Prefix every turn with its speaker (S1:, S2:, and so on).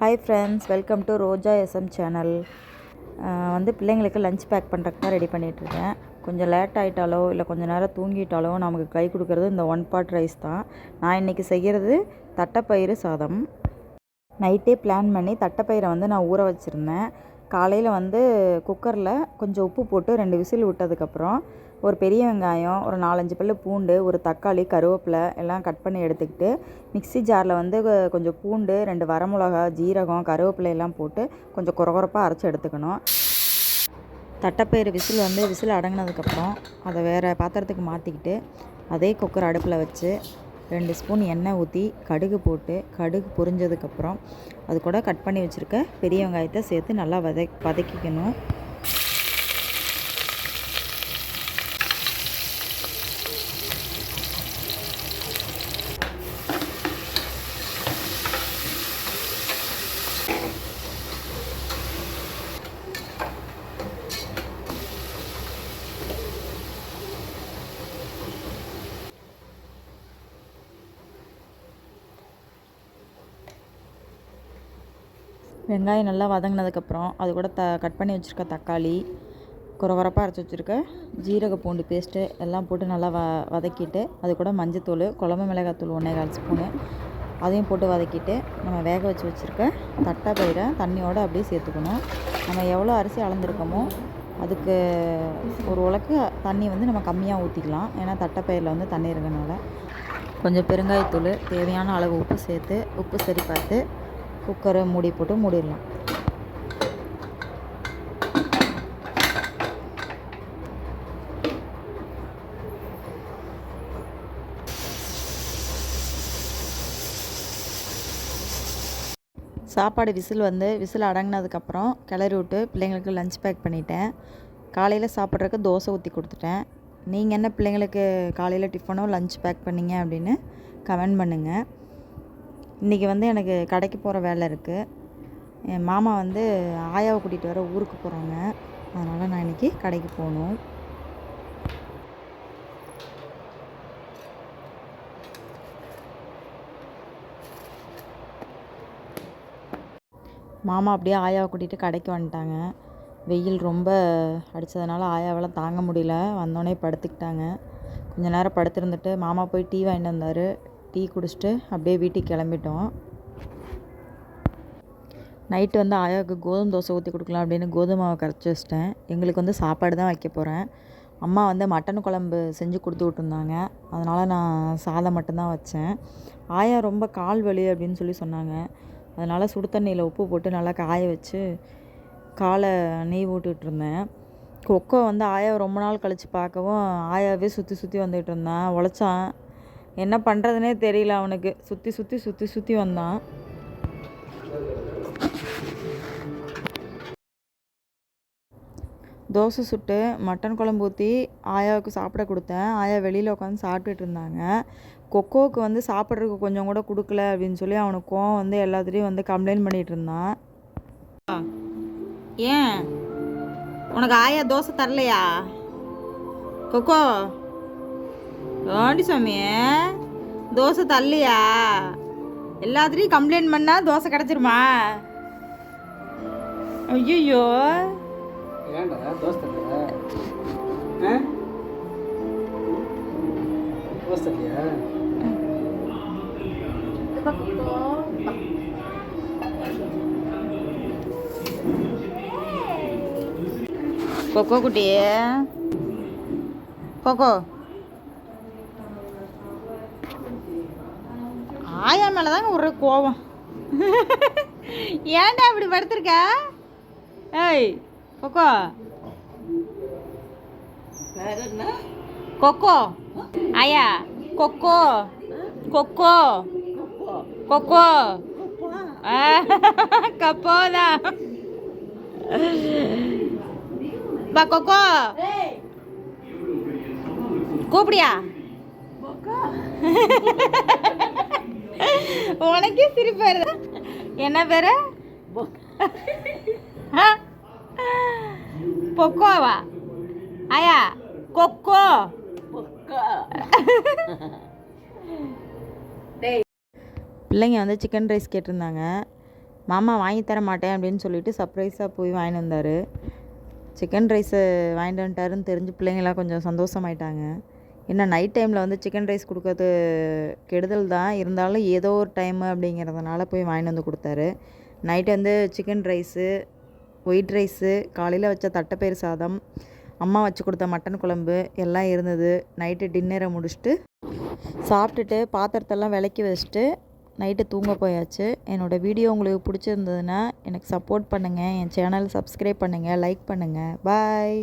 S1: Hi friends welcome to Roja SM channel வந்து பிள்ளைங்களுக்கு lunch back பண்ணுறதுக்கு தான் ரெடி பண்ணிகிட்ருக்கேன் கொஞ்சம் லேட் ஆகிட்டாலோ இல்லை கொஞ்சம் நேரம் தூங்கிட்டாலோ நமக்கு கை கொடுக்குறது இந்த ஒன் பாட் ரைஸ் தான். நான் இன்றைக்கி செய்கிறது தட்டைப்பயிறு சாதம். நைட்டே பிளான் பண்ணி தட்டைப்பயிரை வந்து நான் ஊற வச்சுருந்தேன். காலையில் வந்து குக்கரில் கொஞ்சம் உப்பு போட்டு ரெண்டு விசில் விட்டதுக்கப்புறம் ஒரு பெரிய வெங்காயம் ஒரு நாலஞ்சு பல்லு பூண்டு ஒரு தக்காளி கருவேப்பிலை எல்லாம் கட் பண்ணி எடுத்துக்கிட்டு மிக்ஸி ஜாரில் வந்து கொஞ்சம் பூண்டு ரெண்டு வரமிளகா ஜீரகம் கருவேப்பிலை எல்லாம் போட்டு கொஞ்சம் குறகுறப்பாக அரைச்சி எடுத்துக்கணும். தட்டைப்பயிறு விசில் வந்து விசில் அடங்கினதுக்கப்புறம் அதை வேறு பாத்திரத்துக்கு மாற்றிக்கிட்டு அதே குக்கர் அடுப்பில் வச்சு ரெண்டு ஸ்பூன் எண்ணெய் ஊற்றி கடுகு போட்டு கடுகு பொரிஞ்சதுக்கப்புறம் அது கூட கட் பண்ணி வச்சுருக்க பெரிய வெங்காயத்தை சேர்த்து நல்லா வதக் வதக்கிக்கணும். வெங்காயம் நல்லா வதங்கினதுக்கப்புறம் அது கூட த கட் பண்ணி வச்சுருக்க தக்காளி குறவரப்பாக அரைச்சி வச்சுருக்க ஜீரக பூண்டு பேஸ்ட்டு எல்லாம் போட்டு நல்லா வ வதக்கிட்டு அது கூட மஞ்சத்தூள் குழம்பு மிளகாத்தூள் ஒன்றே கால் ஸ்பூனு அதையும் போட்டு வதக்கிட்டு நம்ம வேக வச்சு வச்சுருக்க தட்டை பயிரை தண்ணியோடு அப்படியே சேர்த்துக்கணும். நம்ம எவ்வளோ அரிசி அளந்துருக்கோமோ அதுக்கு ஒரு உலக்கு தண்ணி வந்து நம்ம கம்மியாக ஊற்றிக்கலாம் ஏன்னா தட்டைப்பயிரில் வந்து தண்ணி இருக்கனால. கொஞ்சம் பெருங்காயத்தூள் தேவையான அளவு உப்பு சேர்த்து உப்பு சரி பார்த்து குக்கரை மூடி போட்டு மூடிடலாம். சாப்பாடு விசில் வந்து விசில் அடங்கினதுக்கப்புறம் கிளறி விட்டு பிள்ளைங்களுக்கு லஞ்ச் பேக் பண்ணிட்டேன். காலையில் சாப்பிட்றதுக்கு தோசை ஊற்றி கொடுத்துட்டேன். நீங்கள் என்ன பிள்ளைங்களுக்கு காலையில் டிஃபனோ லஞ்ச் பேக் பண்ணீங்க அப்படின்னு கமெண்ட் பண்ணுங்கள் இன்றைக்கி வந்து எனக்கு கடைக்கு போகிற வேலை இருக்குது என் மாமா வந்து ஆயாவை கூட்டிகிட்டு வர ஊருக்கு போகிறாங்க அதனால் நான் இன்றைக்கி கடைக்கு போகணும். மாமா அப்படியே ஆயாவை கூட்டிகிட்டு கடைக்கு வந்துட்டாங்க. வெயில் ரொம்ப அடித்ததுனால ஆயாவெல்லாம் தாங்க முடியல. வந்தோடனே படுத்துக்கிட்டாங்க. கொஞ்ச நேரம் படுத்திருந்துட்டு மாமா போய் டீ வாங்கிட்டு வந்தார். டீ குடிச்சிட்டு அப்படியே வீட்டுக்கு கிளம்பிட்டோம். நைட்டு வந்து ஆயாவுக்கு கோதுமை தோசை ஊற்றி கொடுக்கலாம் அப்படின்னு கோதுமை கரைச்சி வச்சிட்டேன். எங்களுக்கு வந்து சாப்பாடு தான் வைக்க போகிறேன் அம்மா வந்து மட்டன் குழம்பு செஞ்சு கொடுத்து விட்டுருந்தாங்க. அதனால் நான் சாதம் மட்டும்தான் வச்சேன். ஆயா ரொம்ப கால் வலி அப்படின்னு சொல்லி சொன்னாங்க. அதனால் சுடு தண்ணியில் உப்பு போட்டு நல்லா காய வச்சு காலை நெய் விட்டுட்டு இருந்தேன். கொக்கோ வந்து ஆயாவை ரொம்ப நாள் கழித்து பார்க்கவும் ஆயாவே சுற்றி சுற்றி வந்துகிட்டு இருந்தான். உழைச்சான். என்ன பண்ணுறதுனே தெரியல அவனுக்கு. சுற்றி சுற்றி சுற்றி சுற்றி வந்தான். தோசை சுட்டு மட்டன் குழம்பு ஊற்றி ஆயாவுக்கு சாப்பிட கொடுத்தேன். ஆயா வெளியில் உட்காந்து சாப்பிட்டுட்டு இருந்தாங்க. கொக்கோவுக்கு வந்து சாப்பிட்றதுக்கு கொஞ்சம் கூட கொடுக்கல அப்படின்னு சொல்லி அவனுக்கு கோவம் வந்து எல்லாத்துலேயும் வந்து கம்ப்ளைண்ட் பண்ணிகிட்டு இருந்தான். ஏன்? உனக்கு ஆயா தோசை தரலையா? கொக்கோ ஏண்டி சாமி தோசை தரலையா எல்லாத்துலேயும் கம்ப்ளைண்ட் பண்ணால் தோசை கிடச்சிருமா? ஐயோ கொக்கோ குட்டி கொக்கோ ஆயா மேலே தாங்க ஒரு கோவம். ஏன்டா இப்படி படுத்திருக்க? ஏய் கொக்கோ. கொக்கோ. ஆயா கொக்கோ. கொக்கோ. கொக்கோ. கப்போதா பா கொக்கோ. கூப்பிடியா? உனக்கே சிரிப்பு வருது. என்ன பேரு? பொக்கோவா ஆயா கொக்கோ. பிள்ளைங்க வந்து சிக்கன் ரைஸ் கேட்டிருந்தாங்க. மாமா வாங்கி தர மாட்டேன் அப்படின்னு சொல்லிட்டு சர்ப்ரைஸாக போய் வாங்கிட்டு வந்தார். சிக்கன் ரைஸு வாங்கிட்டு வந்துட்டாருன்னு தெரிஞ்சு பிள்ளைங்களாம் கொஞ்சம் சந்தோஷமாயிட்டாங்க. என்ன நைட் டைமில் வந்து சிக்கன் ரைஸ் கொடுக்கறது கெடுதல் தான். இருந்தாலும் ஏதோ ஒரு டைமு அப்படிங்கிறதுனால போய் வாங்கிட்டு வந்து கொடுத்தாரு. நைட்டு வந்து சிக்கன் ரைஸு ஒயிட் ரைஸு காலையில் வச்ச தட்டைப்பயிறு சாதம் அம்மா வச்சு கொடுத்த மட்டன் குழம்பு எல்லாம் இருந்தது. நைட்டு டின்னரை முடிச்சுட்டு சாப்பிட்டுட்டு பாத்திரத்தெல்லாம் விளக்கி வச்சுட்டு நைட்டு தூங்க போயாச்சு. என்னோடய வீடியோ உங்களுக்கு பிடிச்சிருந்ததுன்னா எனக்கு சப்போர்ட் பண்ணுங்கள் என் சேனல் சப்ஸ்கிரைப் பண்ணுங்கள் லைக் பண்ணுங்கள் பாய்